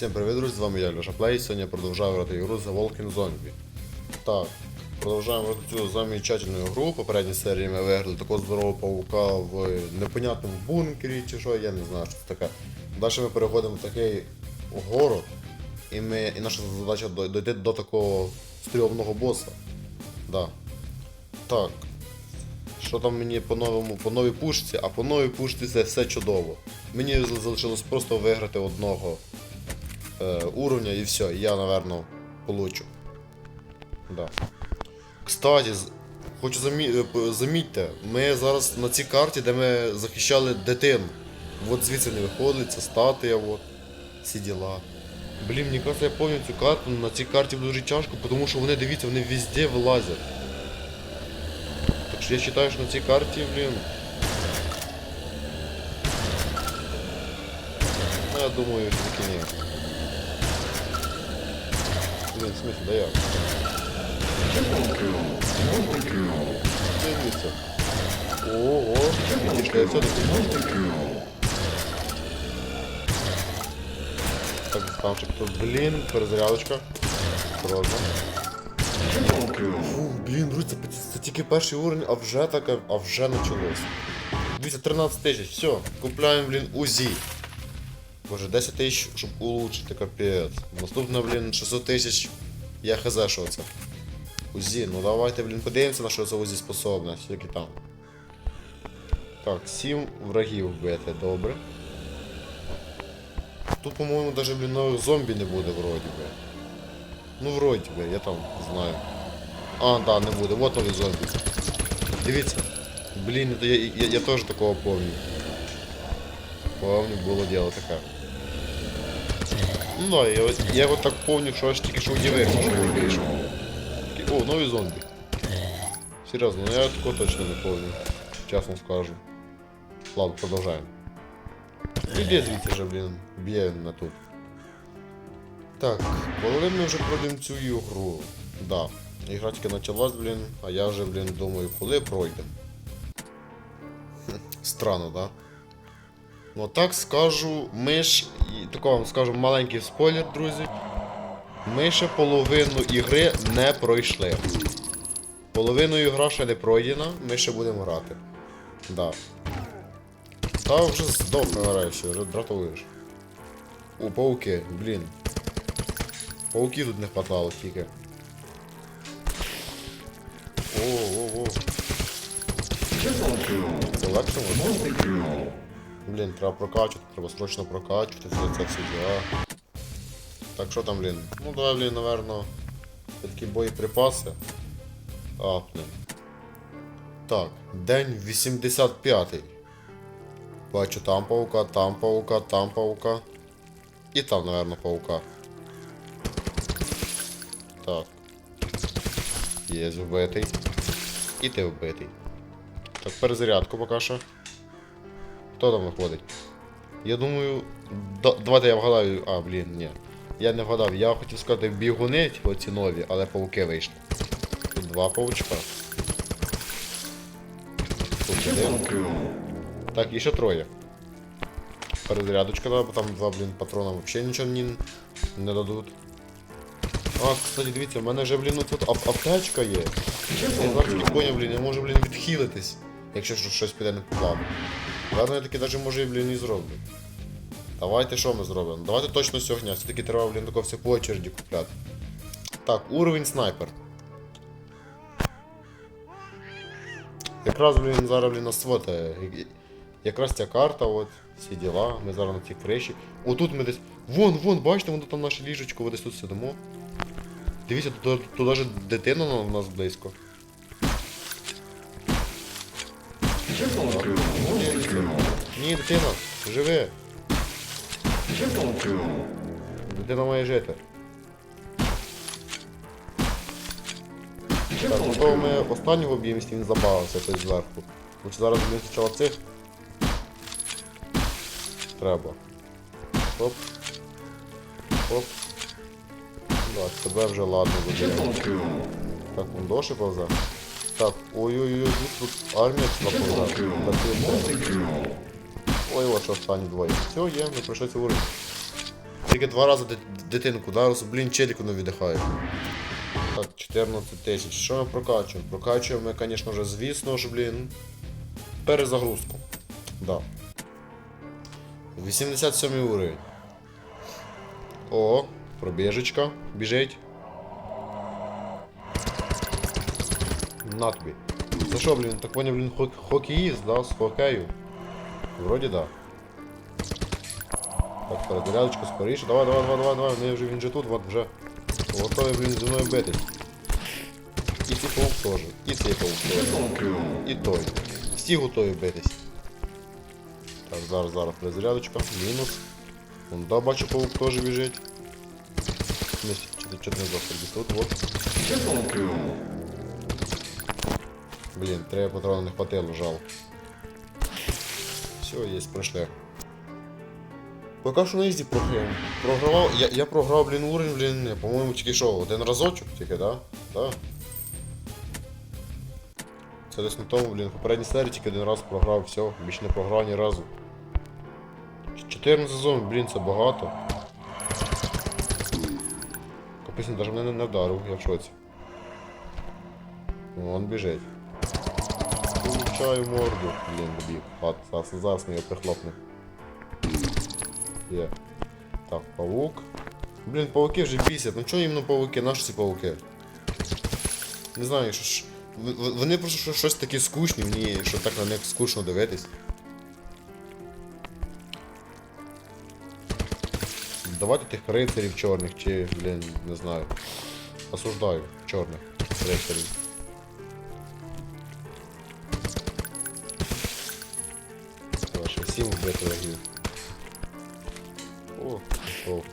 Всім привіт, друзі, з вами я, Леша Плей. Сьогодні я продовжую грати ігру The Walking Zombie. Так, продовжуємо грати цю замечательну гру. Попередній серії ми виграли такого здорового паука в непонятному бункері чи що, я не знаю, що це таке. Далі ми переходимо в такий город, і, ми, і наша задача дой- дойти до такого стрьомного боса. Да. Так. Що там мені по новому, по новій пушці, а по новій пушці це все чудово. Мені залишилось просто виграти одного е, уровня і все, я, напевно, получу. Да. Кстати, хочу замі... е, замітьте, ми зараз на цій карті, де ми захищали дитину. От звідси не виходить, це статуя, от, всі діла. Блін, мені кажется, я пам'ятаю цю карту, на цій карті дуже тяжко, тому що вони, дивіться, вони везде влазять. Так що я вважаю, що на цій карті, блін. Ну, я думаю, що таки ні. Блін, в смысле, да я. Дивіться. Ого, я все. Так, ще тут, блін, перезарядочка. Осторожно. Фу, блін, друзі, це, це уровень, а вже таке, а вже почалось. Дивіться, 13 тисяч, все, купляємо, блін, УЗІ. Боже, 10 тисяч, щоб улучшити, капець. Наступне, блін, 600 тисяч. Я хз, що це. УЗІ, ну давайте, блін, подивимося, на що це УЗІ способне, скільки там. Так, 7 врагів вбити, добре. Тут, по-моєму, даже, блін, нових зомбі не буде вроді би. Ну, вроді би, я там знаю. А, да, не буде, вот нові зомбі. Дивіться. Блін, это я, я, я теж такого помню. Помню, було діло таке. Ну да, я, я от так помню, що аж тільки що удивився, що вийшов. О, нові зомбі. Серйозно, ну я такого точно не помню. Чесно скажу. Ладно, продовжаємо. Іди звідси вже, блін, б'є на тут. Так, коли ми вже пройдемо цю ігру. Да. Ігра тільки почалась, блін, а я вже, блін, думаю, коли пройдемо. Странно, да? Ну так скажу, ми ж, тако вам скажу маленький спойлер, друзі. Ми ще половину ігри не пройшли. Половину ігра ще не пройдена, ми ще будемо грати. Да. Та вже здохне нарешті, вже дратуєш. У пауки, блін. Пауків тут не хватало тільки. О, о, о. Це легше може? Блін, треба прокачувати, треба срочно прокачувати, це, це все діла. Так що там, блін? Ну давай, блін, наверно, такі боєприпаси. Апнем. Так, день 85. Бачу там паука, там паука, там паука. І там, наверно, паука. Так. Є вбитий. І ти вбитий. Так, перезарядку поки що. Хто там виходить? Я думаю. да- давайте я вгадаю. А, блін, ні. Я не вгадав, я хотів сказати бігуни, оці нові, але пауки вийшли. Тут два паучка. Тут один. Так, і ще троє. Перезарядочка, да, бо там два, блін, патрона взагалі нічого мені не дадуть. А, кстати, дивіться, в мене вже, блін, тут ап аптечка є. Я зараз не поняв, блін, я можу, блін, відхилитись, якщо щось піде не по плану. Ладно, я таки навіть може, блін, і зроблю. Давайте що ми зробимо? Давайте точно сьогодні, все-таки треба, блін, тако все по очереді купляти. Так, уровень снайпер. Якраз, блін, зараз, блін, нас вот, е, якраз ця карта, от, всі діла, ми зараз на цій криші. Отут ми десь. Вон, вон, бачите, вон там наше ліжечко, ми десь тут сидимо. Дивіться, тут, навіть дитина у нас близько. Ні, дитина, живи. Дитина має жити. Так, то ми останнього якщо він забавився той зверху. Бо зараз він спочатку цих. Треба. Оп. Оп. Так, тебе вже ладно буде. Так, вон доші повзе. Так, ой-ой-ой, тут армія наповзе. Ой, що останні двоє. Все, є, пройшли цей уровень. тільки два рази дит- дитинку, зараз, блін, челіку не віддихає. Так, 14 тисяч. Що ми прокачуємо? Прокачуємо ми, звісно ж, звісно ж, блін. Перезагрузку. Да. 87 уровень. О, пробіжечка. Біжить. На тобі. Це що, блін, так поняв, блін, хок- хокеїст, да, з хокею? Вроді да. Так, перезарядочка скоріше. Давай, давай, давай, давай, давай. Він вже, він же тут, от вже. Готовий, блін, зі мною битись. І цей паук теж. І цей паук теж. І той. Всі готові битись. Так, зараз, зараз перезарядочка. Мінус. Вон, да, бачу, паук теж біжить. Чи ти чого ти не здох? Тут, от. Блін, треба патронів не хватило, жал. Все, є, пройшли. Поки що на ізі програв. Програвав. Я, я програв, блін, уровень, блін, по-моєму, тільки що, один разочок тільки, да? Да. Це десь на тому, блін, попередній серії тільки один раз програв, все, більше не програв ні разу. 14 зомбі, блін, це багато. Капець, навіть мене не вдарив, я в шоці. Вон біжить. Получаю морду, блін, добіг. Ладно, зараз, зараз ми його прихлопнемо. Так, павук. Блін, павуки вже бісять. Ну чого іменно павуки? Наші ці павуки? Не знаю, що ж. Вони просто що- щось такі скучні, мені що так на них скучно дивитись. Давайте тих рицарів чорних чи, блін, не знаю. Осуждаю чорних рицарів. Ваше сім вбити врагів. О, пішов.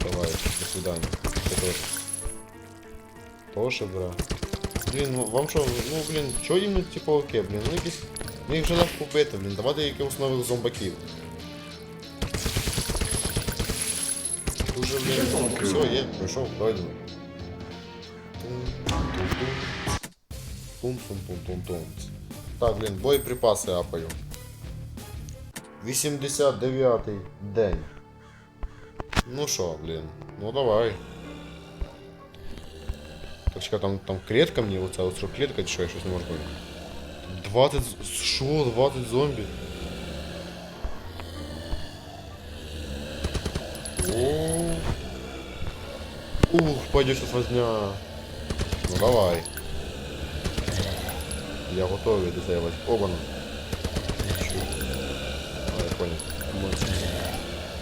Давай, до свидання. Ти теж. Тоше, бра. Блін, ну вам що, ну блін, чого їм ті пауки, блін, ну якісь. Ну їх вже легко вбити, блін, давайте якихось нових зомбаків. Дуже, блін, все, є, пройшов, пройдено. Пум-пум-пум-пум-пум. Так, блін, боєприпаси апаю. 89-й день. Ну що, блін, ну давай. Так чекай, там, там клетка мені, оця от що клетка, чи що я щось не можу поняти. 20... з- Що, 20 зомбі? О. Ух, пойдет сейчас возня. Ну давай. Я готовий до тебе. Обана.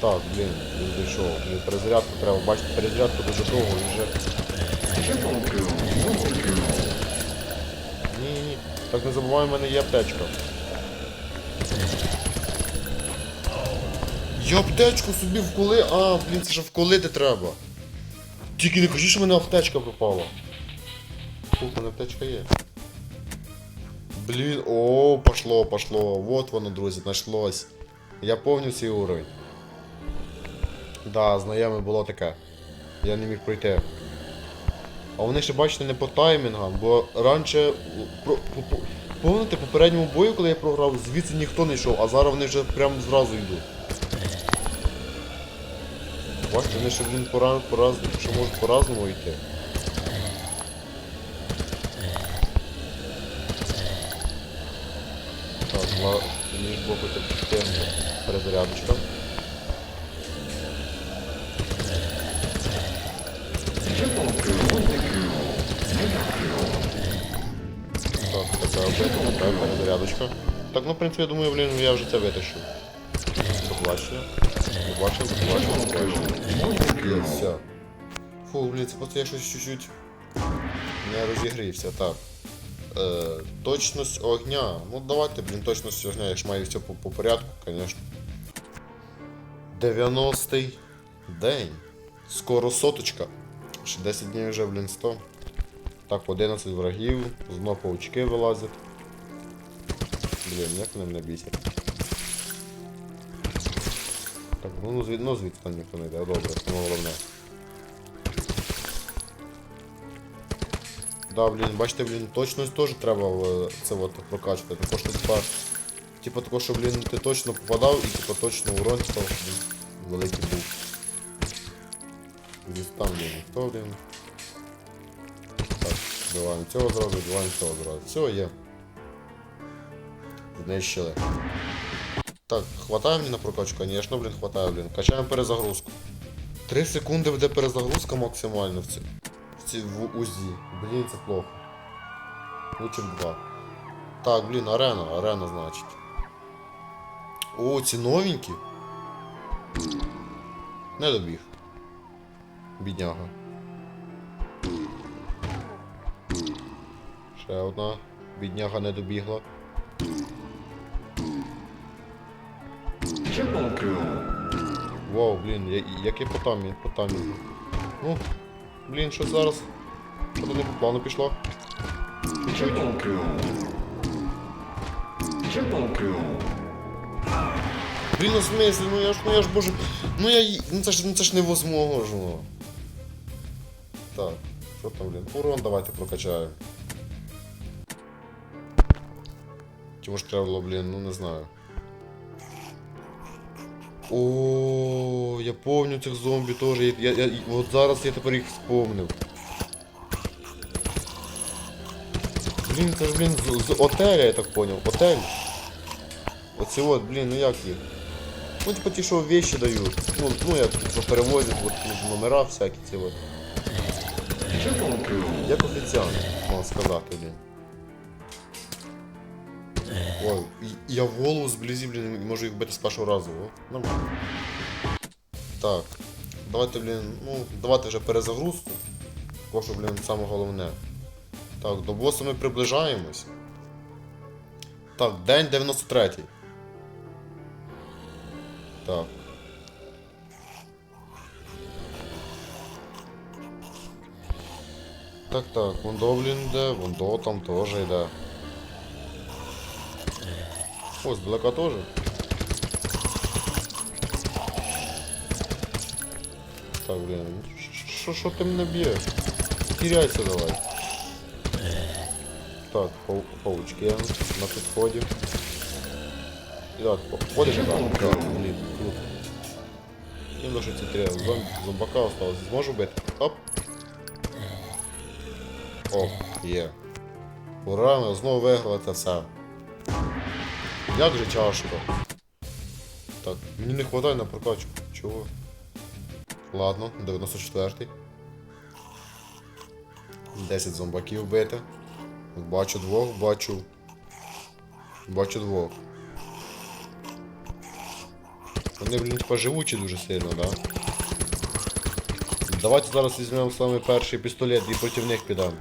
Так, блін, він дійшов. Блін, перезарядку треба. Бачите, перезарядку дуже довго і вже. Ні, ні, ні. Так не забувай, в мене є аптечка. Я аптечку собі вколи. А, блін, це ж вколити треба. Тільки не кажи, що в мене аптечка пропала. Фу, в мене аптечка є. Блін, о, пошло, пошло. Вот воно, друзі, знайшлось. Я повню цей уровень. Да, знайоме було таке. Я не міг пройти. А вони ще бачите не по таймінгам, бо раніше. По, по, помните, попередньому бою, коли я програв, звідси ніхто не йшов, а зараз вони вже прямо зразу йдуть. Бачите, вони ще блін пора, пораз, що можуть по-разному йти. Так, два, мені ж боку перезарядочка. Така перезарядочка. Так, ну в принципі, я думаю, блін, я вже це витащу. Доплачення, доплачення, доплачення. Є, все. Фу, блін, це просто я щось чуть-чуть не розігрівся, так. Е, точність огня. Ну давайте, блін, точність огня, я ж маю все по, по порядку, звісно. 90-й день. Скоро соточка. Ще 10 днів вже, блін, 100. Так, 11 врагів, знов паучки вилазять. Блін, як вони мене бісять. Так, ну, ну, ну звідси там ніхто не йде, добре, це головне. Да, блін, бачите, блін, точність теж треба е, це от прокачувати. Також типа, типа такого, що, блін, ти точно попадав і типа точно урон став. Великий був. Десь там є ніхто, блін. Так, вбиваємо цього зразу, вбиваємо цього зразу. Все, є. Знищили. Так, хватає мені на прокачку? Конечно, блін, хватає, блін. Качаємо перезагрузку. 3 секунди буде перезагрузка максимально в ці, в, ці, в УЗІ. Блін, це плохо. Лучше б 2. Так, блін, арена, арена, значить. О, ці новенькі. Не добіг. Бідняга. Ще одна. Бідняга не добігла. Triple kill. Вау, блін, я, як я по тамі, по тамі. Ну, блін, що зараз? Що то не по плану пішло? Triple kill. Triple kill. Блін, ну в смислі, ну я ж, ну я ж боже. Ну я. й- Ну це ж ну це ж невозможно. Так, що там, блін? Урон давайте прокачаємо. Чи може треба було, блін, ну не знаю. О, я помню цих зомбі теж. Я, я, я, от зараз я тепер їх вспомнив. Блін, це ж, блін, з, з отеля, я так поняв. Отель. Оці от, блін, ну як їх? Ну, типа ті, що вещи дають. Ну, ну як що перевозять, от, номера всякі ці от. Як офіціант, можна сказати, блін. Ой, я в голову зблизі, блін, можу їх бити з першого разу. О, нормально. Так. Давайте, блін, ну, давайте вже перезагрузку. Бо що, блін, саме головне. Так, до босу ми приближаємось. Так, день 93. Так. Так, так, Вондо, блін, йде, Вондо там теж йде. О, здалека теж. Так, блін, що що ти мене б'єш? Тіряйся давай. Так, пау- паучки на підході. І так, ходиш там, так, блін, тут. Їм лише ці три зомб... зомбака осталось. Зможу бити? Оп. О, є. Ура, ми знову виграли це все. Як же тяжко. Так, мені не вистачає на прокачку. Чого? Ладно, 94-й. 10 зомбаків бити. Бачу двох, бачу. Бачу двох. Вони, блін, типа живучі дуже сильно, да? Давайте зараз візьмемо саме перший пістолет і проти них підемо.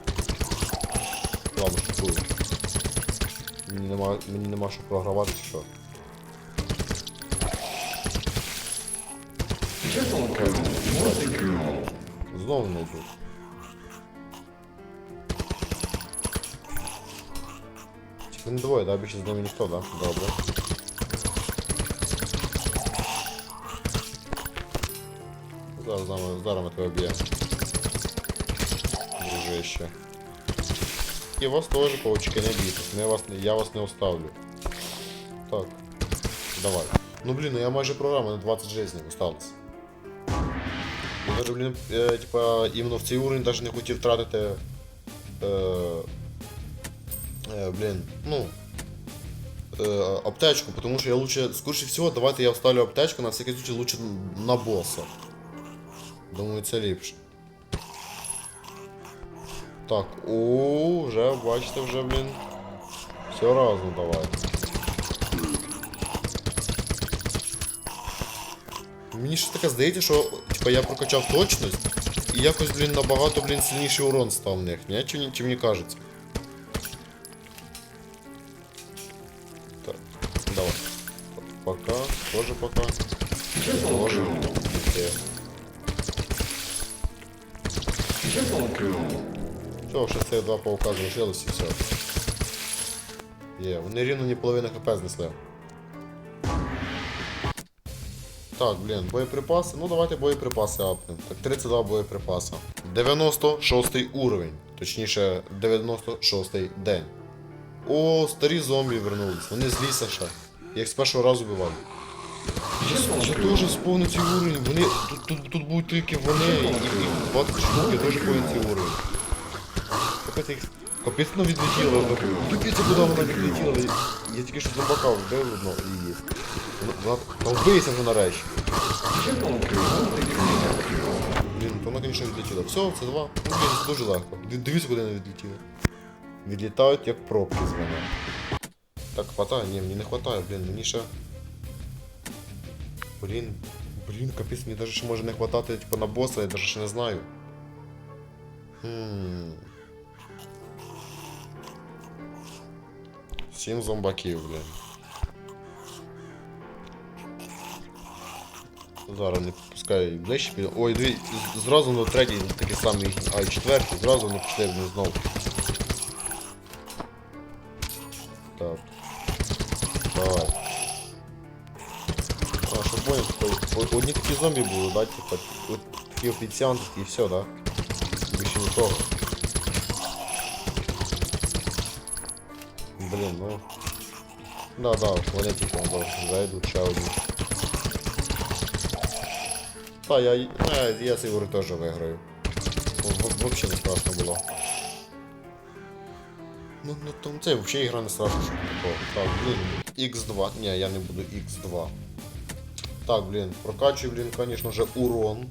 Ладно, шукую. Мені нема, мені нема що програвати чи що. Знову не йдуть. Тільки не двоє, да? Більше з ними ніхто, да? Добре. Зараз, зараз, зараз ми тебе б'ємо. Дружище. І вас теж, паучки, не бійтесь. Я вас, не- я вас не оставлю. Так. Давай. Ну блін, ну я майже програма, на 20 жизней осталось. Я даже, блін, е, типа, іменно в цей уровень даже не хотів тратити. Е, е, блін, ну. Е, аптечку, тому що я лучше, скоріше всього, давайте я вставлю аптечку, на всякий случай лучше на боса. Думаю, це ліпше. Так, о, вже, бачите, вже, блін. Все разом давайте. Мені щось таке здається, що типа, я прокачав точність і якось, блін, набагато, блін, сильніший урон став в них, ні? Чи, ні- чи мені кажеться? Так, давай. Пока, тоже пока. Triple Тоже. kill. Все, ще це два паука залишилось і все. Є, вони рівно ні половини хп знесли. Так, блін, боєприпаси. Ну давайте боєприпаси апнемо. Так, 32 боєприпаса. 96 уровень. Точніше, 96 день. О, старі зомбі вернулись. Вони з ліса ще. Їх з першого разу вбивав. Я, теж сповнив цей уровень. Вони, тут, тут, тут будуть тільки вони і 20 штук, я теж повинен цей уровень. Капець, їх- Капець вона відлетіла. Капець, куди вона відлетіла. Я, тільки що зомбака вбив одно і її. Та вбийся вже нарешті. Блін, то вона, звісно, відлетіла. Все, це два. Ну, блін, це дуже легко. Ди- Дивіться, куди вона відлетіла. Відлітають як пробки з мене. Так, хватає? Ні, мені не хватає, блін, мені ще. Блін, блін, капець, мені навіть ще може не хватати типу, на боса, я навіть ще не знаю. Хм. Сім зомбаків, блін. Зараз не пускай ближче піде. Ой, дві, з- зразу на третій такий самий, а й четвертий, зразу на пішли вони знову. Так. Давай. А, щоб понял, типу, о- одні такі зомбі були, да, типа, от такі офіціанти і все, да? Більше нічого. Блін, ну. Да, да, вони типу, да, зайдуть ще одні. Та, я, я, я цей уровень теж виграю. В- Вообще не страшно було. Ну, ну там це взагалі ігра не страшна. Так, блін, X2. Ні, я не буду X2. Так, блін, прокачую, блін, конечно же, урон.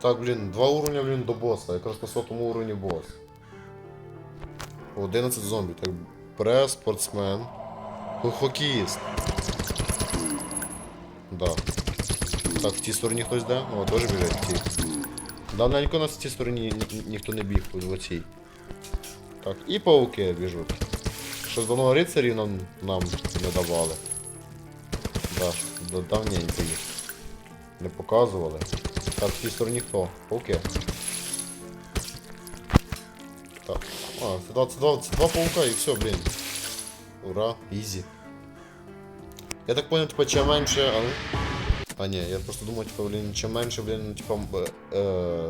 Так, блін, два уровня, блін, до боса. Якраз на сотому уровні бос. 11 зомбі. Так, прес, спортсмен. Хокеїст. Да. Так, в тій стороні хтось де? О, теж біжить в тій. Давненько у нас в цій стороні ні- ні- ніхто не біг в оцій. Так, і пауки біжуть. Щось давно рицарів нам, нам не давали. Да, да, давненько їх. Не показували. Так, в тій стороні хто? Пауки. Так. А, це два, це два, це два паука і все, блін. Ура, ізі. Я так понял, типа, чим менше, але... А ні, я просто думаю, типа, блін, чим менше, блін, типа, е,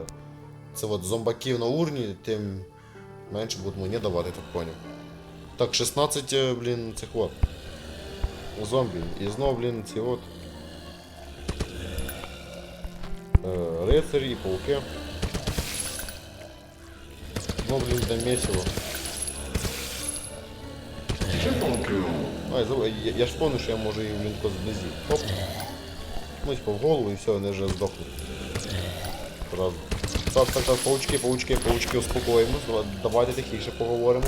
це от зомбаків на урні, тим менше будуть мені давати, я так понял. Так, 16, е, блін, цих от. Зомбі. І знову, блін, ці от. Е, рицарі і пауки. Місиво. Triple kill. Ай, заб- я, я ж помню, що я можу її, блін, зблизі. Оп. Ну, типа, в голову і все, вони вже здохнуть. Зразу. Так, так, так, паучки, паучки, паучки, успокоїмось. Давай- Давайте тихіше поговоримо.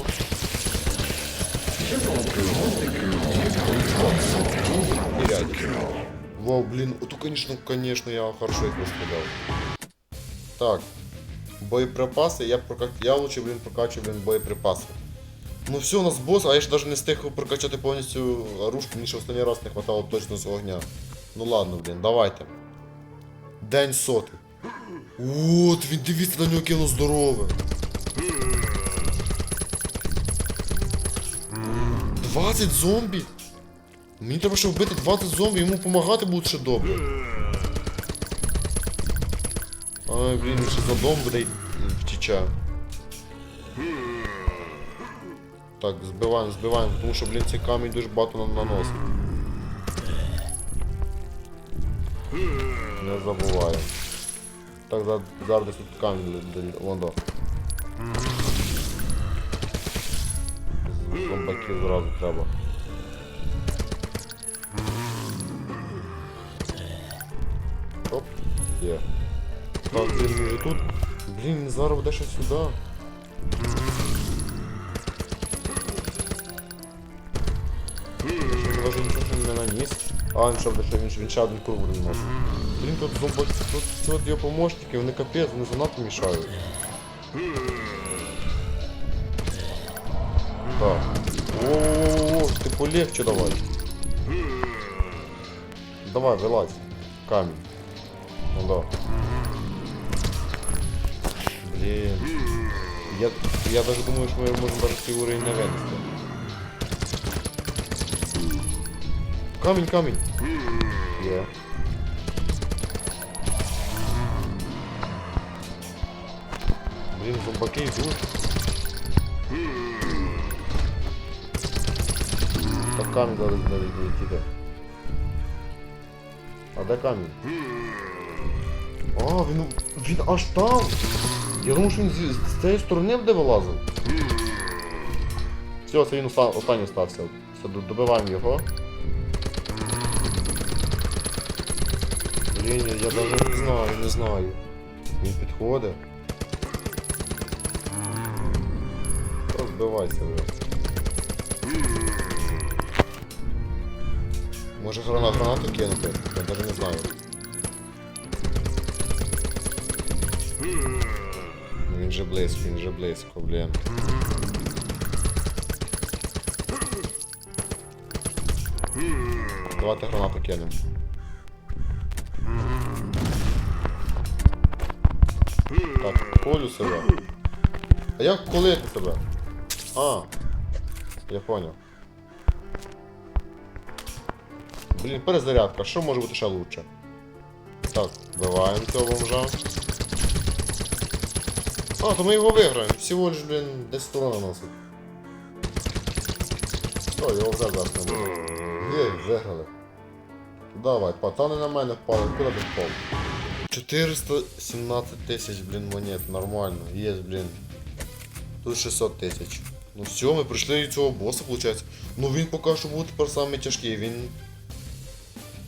Вау, блин, ото, конечно, конечно, я хорошо их выстрелил. Так. Боєприпаси, я прока... я лучше, блін, прокачую, блін, боєприпаси. Ну все, у нас босс, а я ж даже не встиг прокачати повністю оружку, мені ще останній раз не хватало точно з огня. Ну ладно, блін, давайте. День сотий. От, він дивіться на нього кіно здорове. 20 зомбі? Мені треба ще вбити 20 зомбі, йому допомагати буде ще добре. Ай, блін, він ще за дом буде втіча. Так, збиваємо, збиваємо, тому що, блін, цей камінь дуже багато нам наносить. Не забуваємо. Так, зараз, зараз десь тут камінь вон Зомбаків зразу треба. Оп, є. Так, блін, він вже тут. Блін, зараз буде ще сюди. Навіть нічого ще не наніс. А, він ще буде, ще- він, один круг буде наносити. Блін, тут зомбаки, тут ці от його помощники, вони капець, вони занадто мішають. Так. О-о-о, ти полегче давай. Давай, вилазь. Камінь. Ну да. Блін. Я, я даже думаю, що ми можемо даже цей уровень не винести. Камінь, камінь. Є. Блін, зомбаки йдуть. Так камінь зараз навіть летіти. А де камінь? А, він. він аж там! Я думав, що він з, з цієї сторони буде вилазив. Все, це він останній стався. Все, добиваємо його. Блін, я навіть не знаю, не знаю. Він підходить. Розбивайся вже. Може грана гранату кинути? Я навіть не знаю. Він же близько, він же близько, блін. Давайте гранату кинемо. Так, колю себе. А як колити себе? А, я понял. Блін, перезарядка, що може бути ще лучше? Так, вбиваємо цього бомжа. А, то ми його виграємо. Всього лиш, блін, 10 урона носить. О, його вже зараз не буде. Є, виграли. Давай, патани на мене впали, куди ти впав? 417 тисяч, блін, монет, нормально, є, блін. Тут 600 тисяч. Ну все, ми прийшли і цього боса, виходить. Ну він поки що був тепер самий тяжкий, він.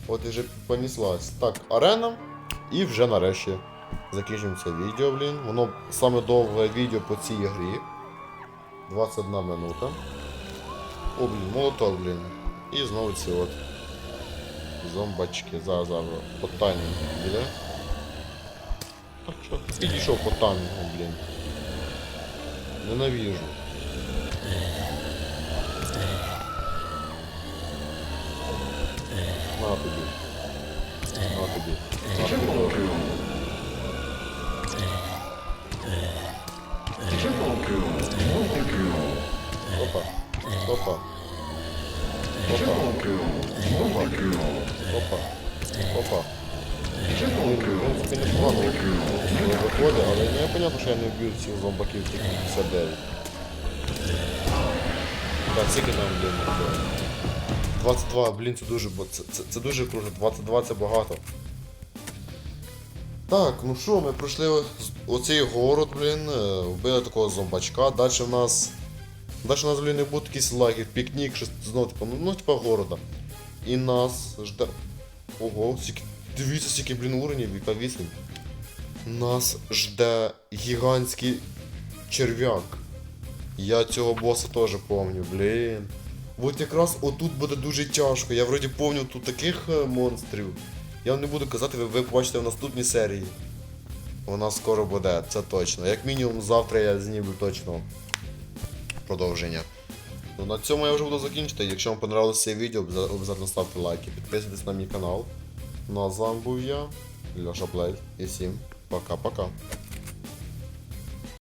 От і вже понеслась. Так, арена. І вже нарешті закінчуємо це відео, блін. Воно саме довге відео по цій грі. 21 минута. О, блін, молоток, блін. І знову ці от. Зомбачки. Зараз, зараз. По таймінгу буде. Так що, підійшов по таймінгу, блін. Ненавижу. Скільки там, блін, 22, блін, це дуже, це, це, це дуже круто, 22 це багато. Так, ну що, ми пройшли оцей город, блін, е, вбили такого зомбачка, далі в нас. Далі в нас, блін, не буде якийсь лагерь, пікнік, щось знову, типу, ну, ну, типу города. І нас жде. Ого, стільки, дивіться, стільки, блін, уровнів, яка вісім. Нас жде гігантський черв'як. Я цього боса теж помню, блін. От якраз отут буде дуже тяжко. Я вроді помню тут таких е, монстрів. Я вам не буду казати, ви, ви побачите в наступній серії. Вона скоро буде, це точно. Як мінімум завтра я зніму точно продовження. Ну, на цьому я вже буду закінчити. Якщо вам понравилося це відео, обов'язково ставте лайки, підписуйтесь на мій канал. Ну а з вами був я, Льоша Плей. І всім пока-пока.